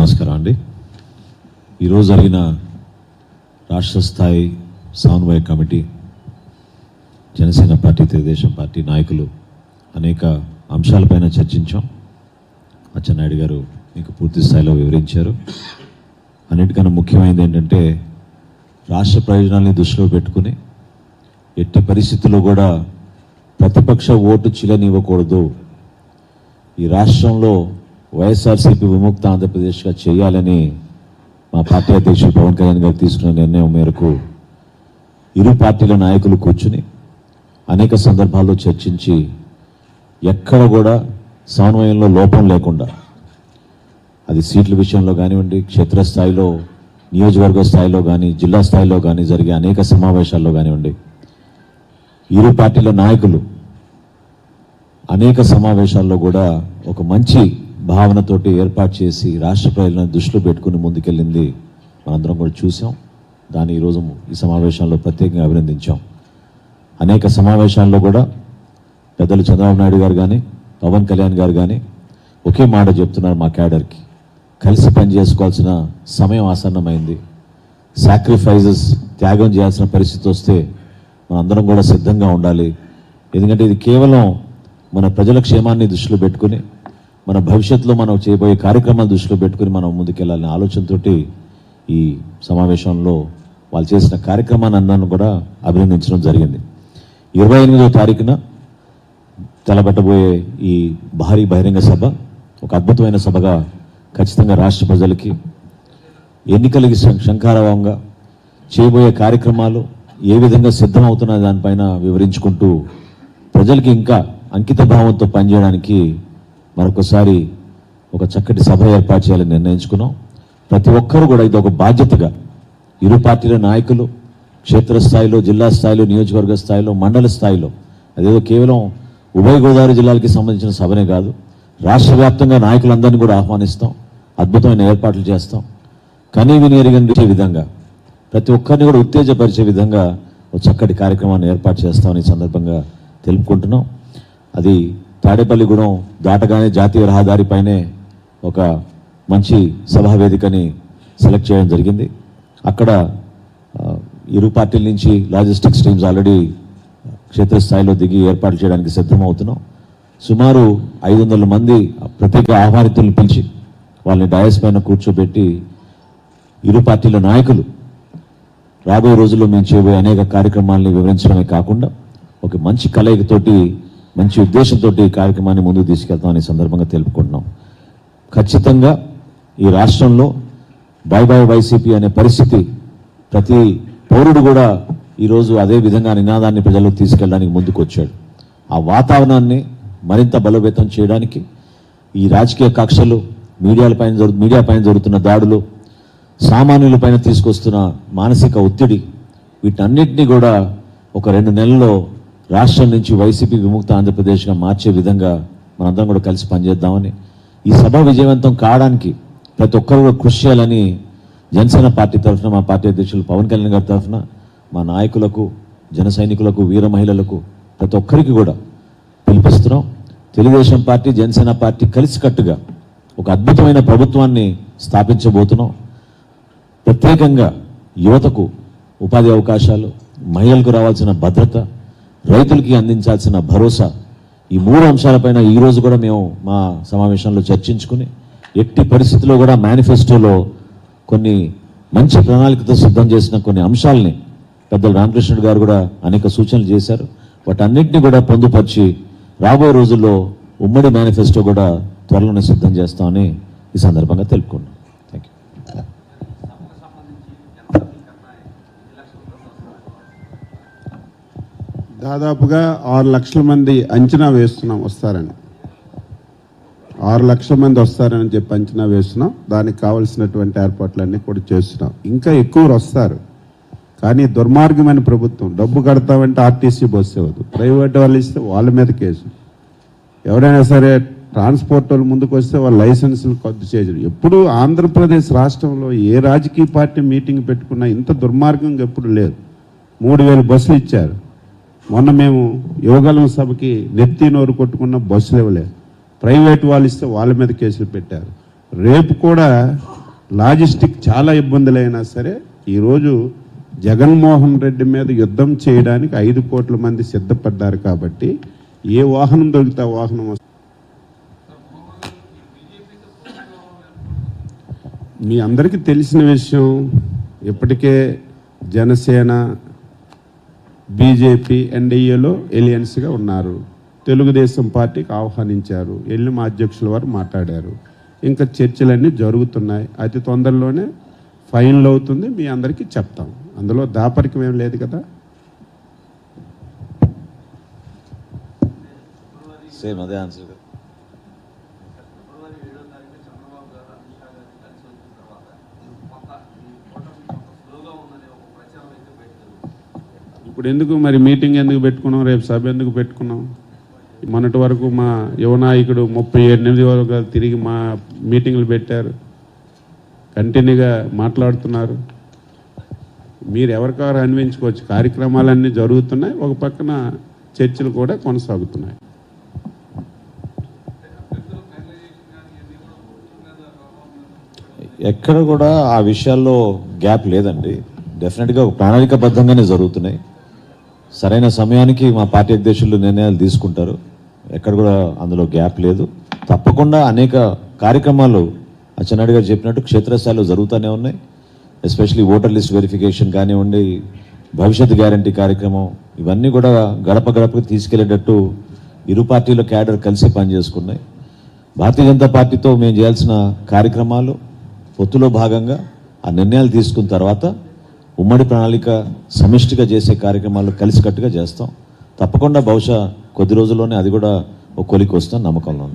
నమస్కారం అండి. ఈరోజు జరిగిన రాష్ట్ర స్థాయి సమన్వయ committee Janasena party Telugu Desam party నాయకులు అనేక అంశాలపైన చర్చించాం. అచ్చెన్నాయుడు గారు మీకు పూర్తి స్థాయిలో వివరించారు. అన్నిటికన్నా ముఖ్యమైనది ఏంటంటే రాష్ట్ర ప్రయోజనాల్ని దృష్టిలో పెట్టుకుని ఎట్టి పరిస్థితుల్లో కూడా ప్రతిపక్ష ఓటు చిలనివ్వకూడదు. ఈ రాష్ట్రంలో వైఎస్ఆర్సీపీ విముక్త ఆంధ్రప్రదేశ్గా చేయాలని మా పార్టీ అధ్యక్షుడు పవన్ కళ్యాణ్ గారు తీసుకున్న నిర్ణయం మేరకు ఇరు పార్టీల నాయకులు కూర్చుని అనేక సందర్భాల్లో చర్చించి ఎక్కడ కూడా సమన్వయంలో లోపం లేకుండా అది సీట్ల విషయంలో కానివ్వండి క్షేత్రస్థాయిలో నియోజకవర్గ స్థాయిలో కానీ జిల్లా స్థాయిలో కానీ జరిగే అనేక సమావేశాల్లో కానివ్వండి ఇరు పార్టీల నాయకులు అనేక సమావేశాల్లో కూడా ఒక మంచి భావనతోటి ఏర్పాటు చేసి రాష్ట్ర ప్రజలను దృష్టిలో పెట్టుకుని ముందుకెళ్ళింది మనందరం కూడా చూసాం. దాన్ని ఈరోజు ఈ సమావేశంలో ప్రత్యేకంగా అభినందించాం. అనేక సమావేశాల్లో కూడా పెద్దలు చంద్రబాబు నాయుడు గారు కానీ పవన్ కళ్యాణ్ గారు కానీ ఒకే మాట చెప్తున్నారు మా క్యాడర్కి. కలిసి పని చేసుకోవాల్సిన సమయం ఆసన్నమైంది. సాక్రిఫైజెస్ త్యాగం చేయాల్సిన పరిస్థితి వస్తే మనందరం కూడా సిద్ధంగా ఉండాలి. ఎందుకంటే ఇది కేవలం మన ప్రజల క్షేమాన్ని దృష్టిలో పెట్టుకుని మన భవిష్యత్తులో మనం చేయబోయే కార్యక్రమాలు దృష్టిలో పెట్టుకుని మనం ముందుకెళ్ళాలనే ఆలోచనతోటి ఈ సమావేశంలో వాళ్ళు చేసిన కార్యక్రమాన్ని అన్నాను కూడా అభినందించడం జరిగింది. ఇరవై ఎనిమిదో తారీఖున తెలబెట్టబోయే ఈ భారీ బహిరంగ సభ ఒక అద్భుతమైన సభగా ఖచ్చితంగా రాష్ట్ర ప్రజలకి ఎన్నికలకి శం- చేయబోయే కార్యక్రమాలు ఏ విధంగా సిద్ధమవుతున్న దానిపైన వివరించుకుంటూ ప్రజలకి ఇంకా అంకిత భావంతో పనిచేయడానికి మరొకసారి ఒక చక్కటి సభ ఏర్పాటు చేయాలని నిర్ణయించుకున్నాం. ప్రతి ఒక్కరూ కూడా ఇది ఒక బాధ్యతగా ఇరు పార్టీల నాయకులు క్షేత్రస్థాయిలో జిల్లా స్థాయిలో నియోజకవర్గ స్థాయిలో మండల స్థాయిలో అదేదో కేవలం ఉభయ గోదావరి జిల్లాలకి సంబంధించిన సభనే కాదు రాష్ట్ర వ్యాప్తంగా నాయకులందరినీ కూడా ఆహ్వానిస్తాం అద్భుతమైన ఏర్పాట్లు చేస్తాం. కనీ వినియరిగించే విధంగా ప్రతి ఒక్కరిని కూడా ఉత్తేజపరిచే విధంగా ఒక చక్కటి కార్యక్రమాన్ని ఏర్పాటు చేస్తామని సందర్భంగా తెలుపుకుంటున్నాం. అది తాడేపల్లిగూడెం దాటగానే జాతీయ రహదారిపైనే ఒక మంచి సభా వేదికని సెలెక్ట్ చేయడం జరిగింది. అక్కడ ఇరు పార్టీల నుంచి లాజిస్టిక్స్ టీమ్స్ ఆల్రెడీ క్షేత్రస్థాయిలో దిగి ఏర్పాటు చేయడానికి సిద్ధమవుతున్నాం. సుమారు ఐదు వందల మంది ప్రత్యేక ఆహ్వానితులను పిలిచి వాళ్ళని డయస్ పైన కూర్చోబెట్టి ఇరు పార్టీల నాయకులు రాబోయే రోజుల్లో మేము చేయబోయే అనేక కార్యక్రమాలని వివరించడమే కాకుండా ఒక మంచి కలయికతోటి మంచి ఉద్దేశంతో ఈ కార్యక్రమాన్ని ముందుకు తీసుకెళ్తామని సందర్భంగా తెలుపుకుంటున్నాం. ఖచ్చితంగా ఈ రాష్ట్రంలో బై బై వైసీపీ అనే పరిస్థితి ప్రతి పౌరుడు కూడా ఈరోజు అదే విధంగా నినాదాన్ని ప్రజలకు తీసుకెళ్ళడానికి ముందుకు వచ్చాడు ఆ వాతావరణాన్ని మరింత బలోపేతం చేయడానికి ఈ రాజకీయ కక్షలు మీడియాలపైన జరుగు మీడియా పైన జరుగుతున్న దాడులు సామాన్యుల పైన తీసుకొస్తున్న మానసిక ఒత్తిడి వీటన్నిటిని కూడా ఒక రెండు నెలల్లో రాష్ట్రం నుంచి వైసీపీ విముక్త ఆంధ్రప్రదేశ్గా మార్చే విధంగా మనందరం కూడా కలిసి పనిచేద్దామని. ఈ సభ విజయవంతం కావడానికి ప్రతి ఒక్కరు కూడా కృషి చేయాలని జనసేన పార్టీ తరఫున మా పార్టీ అధ్యక్షులు పవన్ కళ్యాణ్ గారి తరఫున మా నాయకులకు జన సైనికులకు వీర మహిళలకు ప్రతి ఒక్కరికి కూడా పిలిపిస్తున్నాం. తెలుగుదేశం పార్టీ జనసేన పార్టీ కలిసికట్టుగా ఒక అద్భుతమైన ప్రభుత్వాన్ని స్థాపించబోతున్నాం. ప్రత్యేకంగా యువతకు ఉపాధి అవకాశాలు మహిళలకు రావాల్సిన భద్రత రైతులకి అందించాల్సిన భరోసా ఈ మూడు అంశాలపైన ఈ రోజు కూడా మేము మా సమావేశంలో చర్చించుకుని ఎట్టి పరిస్థితుల్లో కూడా మేనిఫెస్టోలో కొన్ని మంచి ప్రణాళికతో సిద్ధం చేసిన కొన్ని అంశాలని పెద్దలు రామకృష్ణుడు గారు కూడా అనేక సూచనలు చేశారు. వాటన్నిటిని కూడా పొందుపరిచి రాబోయే రోజుల్లో ఉమ్మడి మేనిఫెస్టో కూడా త్వరలోనే సిద్ధం చేస్తామని ఈ సందర్భంగా తెలుపుకున్నాం. దాదాపుగా ఆరు లక్షల మంది అంచనా వేస్తున్నాం వస్తారని. ఆరు లక్షల మంది వస్తారని చెప్పి అంచనా వేస్తున్నాం. దానికి కావలసినటువంటి ఏర్పాట్లన్నీ కూడా చేస్తున్నాం. ఇంకా ఎక్కువ వస్తారు. కానీ దుర్మార్గమైన ప్రభుత్వం. డబ్బు కడతామంటే ఆర్టీసీ బస్సు ఇవ్వదు. ప్రైవేట్ వాళ్ళు ఇస్తే వాళ్ళ మీద కేసు. ఎవరైనా సరే ట్రాన్స్పోర్ట్ వాళ్ళు ముందుకు వస్తే వాళ్ళ లైసెన్సులు కొద్ది చేయరు ఎప్పుడు ఆంధ్రప్రదేశ్ రాష్ట్రంలో ఏ రాజకీయ పార్టీ మీటింగ్ పెట్టుకున్నా ఇంత దుర్మార్గంగా ఎప్పుడు లేదు. మూడు వేలు బస్సులు ఇచ్చారు. మొన్న మేము యువగలం సభకి నెత్తి నోరు కొట్టుకున్న బస్సులు ఇవ్వలేదు ప్రైవేట్ వాళ్ళు ఇస్తే వాళ్ళ మీద కేసులు పెట్టారు. రేపు కూడా లాజిస్టిక్ చాలా ఇబ్బందులైనా సరే ఈరోజు జగన్మోహన్ రెడ్డి మీద యుద్ధం చేయడానికి ఐదు కోట్ల మంది సిద్ధపడ్డారు కాబట్టి ఏ వాహనం దొరికితే వాహనం మీ అందరికీ తెలిసిన విషయం ఇప్పటికే జనసేన బీజేపీ ఎన్డీఏలో ఎలియన్స్గా ఉన్నారు. తెలుగుదేశం పార్టీకి ఆహ్వానించారు. వెళ్ళి మా అధ్యక్షుల వారు మాట్లాడారు. ఇంకా చర్చలన్నీ జరుగుతున్నాయి. అతి తొందరలోనే ఫైనల్ అవుతుంది. మీ అందరికీ చెప్తాం. అందులో దాపరికం ఏం లేదు కదా? సేమ్ అదే ఆన్సర్ కదా ఫిబ్రవరి ఏడో తారీఖు చంద్రబాబు గారు అమిత్ షా గారిని కలిసి వచ్చిన తర్వాత కొంత ఈ కూటమి కొంత స్లోగా ఉందనే ఒక ప్రచారం అయితే బయట ఇప్పుడు ఎందుకు మరి మీటింగ్ ఎందుకు పెట్టుకున్నాం? రేపు సభ ఎందుకు పెట్టుకున్నాం? మొన్నటి వరకు మా యువనాయకుడు ముప్పై ఎనిమిది వరకు తిరిగి మా మీటింగ్లు పెట్టారు. కంటిన్యూగా మాట్లాడుతున్నారు. మీరు ఎవరికారు అన్వించుకోవచ్చు కార్యక్రమాలన్నీ జరుగుతున్నాయి. ఒక పక్కన చర్చలు కూడా కొనసాగుతున్నాయి. ఎక్కడ కూడా ఆ విషయాల్లో గ్యాప్ లేదండి. డెఫినెట్గా ఒక ప్రణాళికబద్ధంగానే జరుగుతున్నాయి. సరైన సమయానికి మా పార్టీ అధ్యక్షులు నిర్ణయాలు తీసుకుంటారు. ఎక్కడ కూడా అందులో గ్యాప్ లేదు. తప్పకుండా అనేక కార్యక్రమాలు అచ్చెన్నాయుడు గారు చెప్పినట్టు క్షేత్రస్థాయిలో జరుగుతూనే ఉన్నాయి. ఎస్పెషలీ ఓటర్ లిస్ట్ వెరిఫికేషన్ కానివ్వండి భవిష్యత్ గ్యారంటీ కార్యక్రమం ఇవన్నీ కూడా గడప గడపకి తీసుకెళ్ళేటట్టు ఇరు పార్టీల క్యాడర్ కలిసి పనిచేసుకున్నాయి. భారతీయ జనతా పార్టీతో మేము చేయాల్సిన కార్యక్రమాలు పొత్తులో భాగంగా ఆ నిర్ణయాలు తీసుకున్న తర్వాత ఉమ్మడి ప్రణాళిక సమిష్టిగా చేసే కార్యక్రమాలు కలిసికట్టుగా చేస్తాం. తప్పకుండా బహుశా కొద్ది రోజుల్లోనే అది కూడా ఒక కొలికి వస్తాం నమ్మకంలో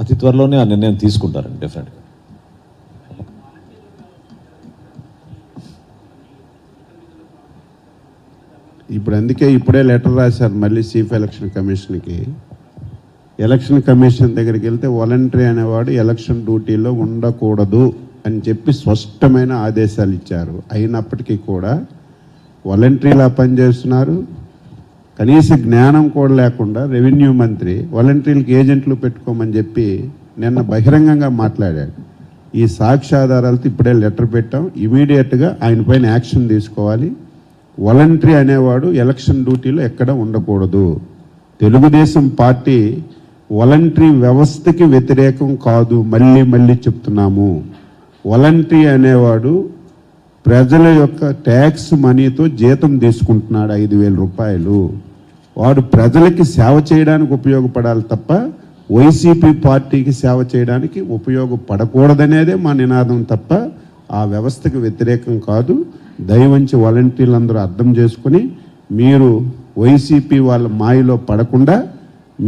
అతి త్వరలోనే ఆ నిర్ణయం తీసుకుంటారండి డెఫినెట్గా ఇప్పుడు అందుకే ఇప్పుడే లెటర్ రాశారు మళ్ళీ చీఫ్ ఎలక్షన్ కమిషన్కి. ఎలక్షన్ కమిషన్ దగ్గరికి వెళ్తే వాలంటరీ అనేవాడు ఎలక్షన్ డ్యూటీలో ఉండకూడదు అని చెప్పి స్పష్టమైన ఆదేశాలు ఇచ్చారు. అయినప్పటికీ కూడా వాలంటరీలా పనిచేస్తున్నారు? కనీస జ్ఞానం కూడా లేకుండా రెవెన్యూ మంత్రి వాలంటీర్లకు ఏజెంట్లు పెట్టుకోమని చెప్పి నిన్న బహిరంగంగా మాట్లాడాడు. ఈ సాక్ష్యాధారాలతో ఇప్పుడే లెటర్ పెట్టాం. ఇమీడియట్గా ఆయన పైన యాక్షన్ తీసుకోవాలి. వాలంటరీ అనేవాడు ఎలక్షన్ డ్యూటీలో ఎక్కడ ఉండకూడదు. తెలుగుదేశం పార్టీ వాలంటరీ వ్యవస్థకి వ్యతిరేకం కాదు మళ్ళీ మళ్ళీ చెప్తున్నాము. వాలంటరీ అనేవాడు ప్రజల యొక్క ట్యాక్స్ మనీతో జీతం తీసుకుంటున్నాడు ఐదు వేల రూపాయలు. వాడు ప్రజలకి సేవ చేయడానికి ఉపయోగపడాలి తప్ప వైసీపీ పార్టీకి సేవ చేయడానికి ఉపయోగపడకూడదనేదే మా నినాదం తప్ప ఆ వ్యవస్థకు వ్యతిరేకం కాదు. దయవంచి వాలంటీర్లందరూ అర్థం చేసుకుని మీరు వైసీపీ వాళ్ళ మాయలో పడకుండా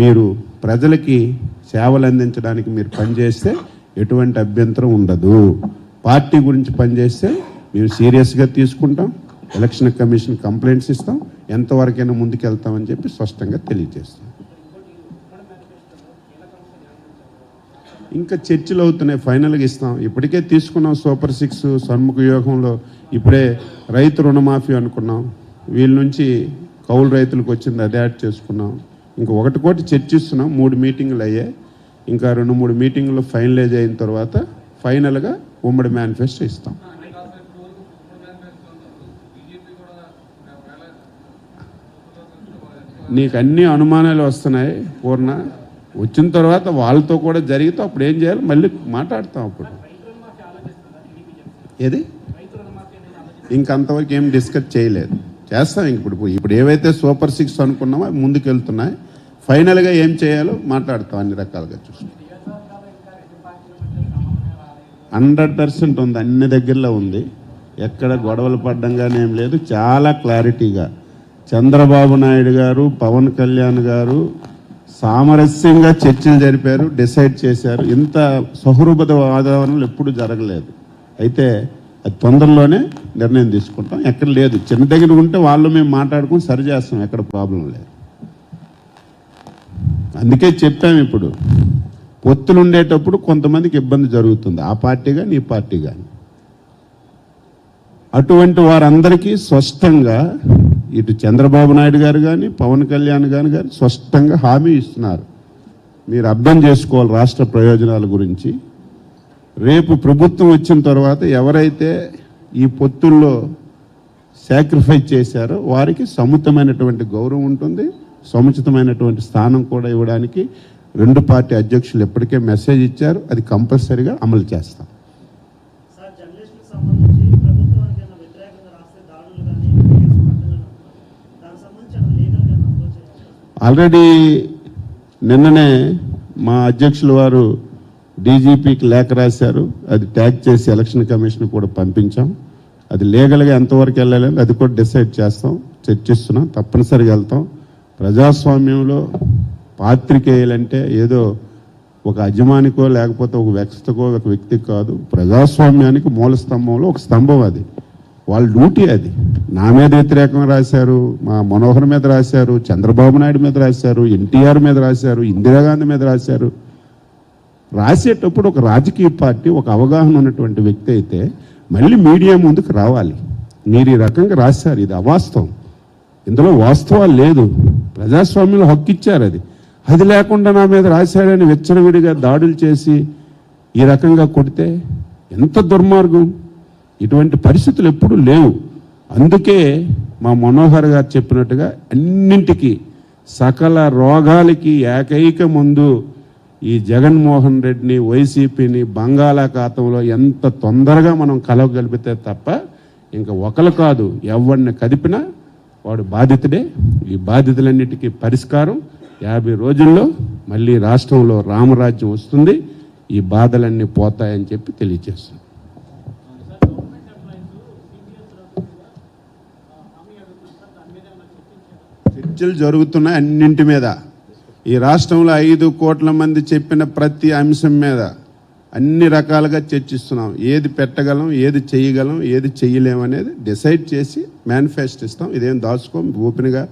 మీరు ప్రజలకి సేవలు అందించడానికి మీరు పనిచేస్తే ఎటువంటి అభ్యంతరం ఉండదు. పార్టీ గురించి పనిచేస్తే మేము సీరియస్గా తీసుకుంటాం ఎలక్షన్ కమిషన్ కంప్లైంట్స్ ఇస్తాం ఎంతవరకైనా ముందుకెళ్తామని చెప్పి స్పష్టంగా తెలియజేస్తాం. ఇంకా చర్చలు అవుతున్నాయి ఫైనల్గా ఇస్తాం. ఇప్పటికే తీసుకున్నాం సూపర్ సిక్స్ సన్ముఖ యోగంలో ఇప్పుడే రైతు రుణమాఫీ అనుకున్నాం. వీళ్ళ నుంచి కౌలు రైతులకు వచ్చింది అదే యాడ్ చేసుకున్నాం. ఇంకా ఒకటి కోటి చర్చిస్తున్నాం. మూడు మీటింగ్లు అయ్యాయి. ఇంకా రెండు మూడు మీటింగ్లు ఫైనలైజ్ అయిన తర్వాత ఫైనల్గా ఉమ్మడి మేనిఫెస్టో ఇస్తాం. నీకు అన్ని అనుమానాలు వస్తున్నాయి పూర్ణ. వచ్చిన తర్వాత వాళ్ళతో కూడా జరిగితే అప్పుడు ఏం చేయాలి? మళ్ళీ మాట్లాడతాం అప్పుడు. ఏది? ఇంకంతవరకు ఏం డిస్కస్ చేయలేదు. చేస్తాం ఇంక ఇప్పుడు. ఇప్పుడు ఏవైతే సూపర్ సిక్స్ అనుకున్నామో అవి ముందుకు వెళ్తున్నాయి ఫైనల్గా ఏం చేయాలో మాట్లాడతాం అన్ని రకాలుగా చూసుకుంటాం హండ్రెడ్ పర్సెంట్ ఉంది అన్ని దగ్గరలో ఉంది. ఎక్కడ గొడవలు పడ్డం ఏం లేదు. చాలా క్లారిటీగా చంద్రబాబు నాయుడు గారు పవన్ కళ్యాణ్ గారు సామరస్యంగా చర్చలు జరిపారు డిసైడ్ చేశారు. ఇంత సౌహృద వాతావరణంలో ఎప్పుడు జరగలేదు. అయితే అది తొందరలోనే నిర్ణయం తీసుకుంటాం. ఎక్కడ లేదు. చిన్న దగ్గర ఉంటే వాళ్ళు మేము మాట్లాడుకుని సరి చేస్తాం. ఎక్కడ ప్రాబ్లం లేదు. అందుకే చెప్పాము ఇప్పుడు. పొత్తులు ఉండేటప్పుడు కొంతమందికి ఇబ్బంది జరుగుతుంది. ఆ పార్టీ కానీ ఈ పార్టీ కానీ అటువంటి వారందరికీ స్పష్టంగా ఇటు చంద్రబాబు నాయుడు గారు కానీ పవన్ కళ్యాణ్ గారు కానీ స్పష్టంగా హామీ ఇస్తున్నారు. మీరు అర్థం చేసుకోవాలి రాష్ట్ర ప్రయోజనాల గురించి. రేపు ప్రభుత్వం వచ్చిన తర్వాత ఎవరైతే ఈ పొత్తుల్లో సాక్రిఫైస్ చేశారో వారికి సముతమైనటువంటి గౌరవం ఉంటుంది. సముచితమైనటువంటి స్థానం కూడా ఇవ్వడానికి రెండు పార్టీ అధ్యక్షులు ఎప్పటికే మెసేజ్ ఇచ్చారు. అది కంపల్సరీగా అమలు చేస్తాం. ఆల్రెడీ నిన్ననే మా అధ్యక్షుల వారు డీజీపీకి లేఖ రాశారు. అది ట్యాగ్ చేసి ఎలక్షన్ కమిషన్ కూడా పంపించాం. అది లీగల్గా ఎంతవరకు వెళ్ళాలని అది కూడా డిసైడ్ చేస్తాం చర్చిస్తున్నాం తప్పనిసరిగా వెళ్తాం. ప్రజాస్వామ్యంలో పాత్రికేయులంటే ఏదో ఒక అజమానికో లేకపోతే ఒక వ్యక్తికో ఒక వ్యక్తికి కాదు. ప్రజాస్వామ్యానికి మూల స్తంభంలో ఒక స్తంభం అది. వాళ్ళ డ్యూటీ అది. నా మీద వ్యతిరేకంగా రాశారు మా మనోహర్ మీద రాశారు చంద్రబాబు నాయుడు మీద రాశారు ఎన్టీఆర్ మీద రాశారు ఇందిరాగాంధీ మీద రాశారు. రాసేటప్పుడు ఒక రాజకీయ పార్టీ ఒక అవగాహన ఉన్నటువంటి వ్యక్తి అయితే మళ్ళీ మీడియా ముందుకు రావాలి. మీరు ఈ రకంగా రాశారు ఇది అవాస్తవం. ఇందులో వాస్తవాలు లేదు. ప్రజాస్వామ్యంలో హక్కు ఇచ్చారు అది. అది లేకుండా నా మీద రాశాడని వెచ్చరవిడిగా దాడులు చేసి ఈ రకంగా కొడితే ఎంత దుర్మార్గం? ఇటువంటి పరిస్థితులు ఎప్పుడూ లేవు. అందుకే మా మనోహర్ గారు చెప్పినట్టుగా అన్నింటికి సకల రోగాలకి ఏకైక ముందు ఈ జగన్మోహన్ రెడ్డిని వైసీపీని బంగాళాఖాతంలో ఎంత తొందరగా మనం కలవగలిపితే తప్ప ఇంకా ఒకరు కాదు ఎవరిని కదిపినా వాడు బాధితుడే. ఈ బాధితులన్నిటికీ పరిష్కారం యాభై రోజుల్లో మళ్ళీ రాష్ట్రంలో రామరాజ్యం వస్తుంది. ఈ బాధలన్నీ పోతాయని చెప్పి తెలియజేస్తుంది చర్చలు జరుగుతున్నాయి అన్నింటి మీద. ఈ రాష్ట్రంలో ఐదు కోట్ల మంది చెప్పిన ప్రతి అంశం మీద. అన్ని రకాలుగా చర్చిస్తున్నాం. ఏది పెట్టగలం ఏది చేయగలం ఏది చేయలేమనేది డిసైడ్ చేసి మేనిఫెస్ట్ ఇస్తాం. ఇదేం దాచుకోం. ఓపెన్గా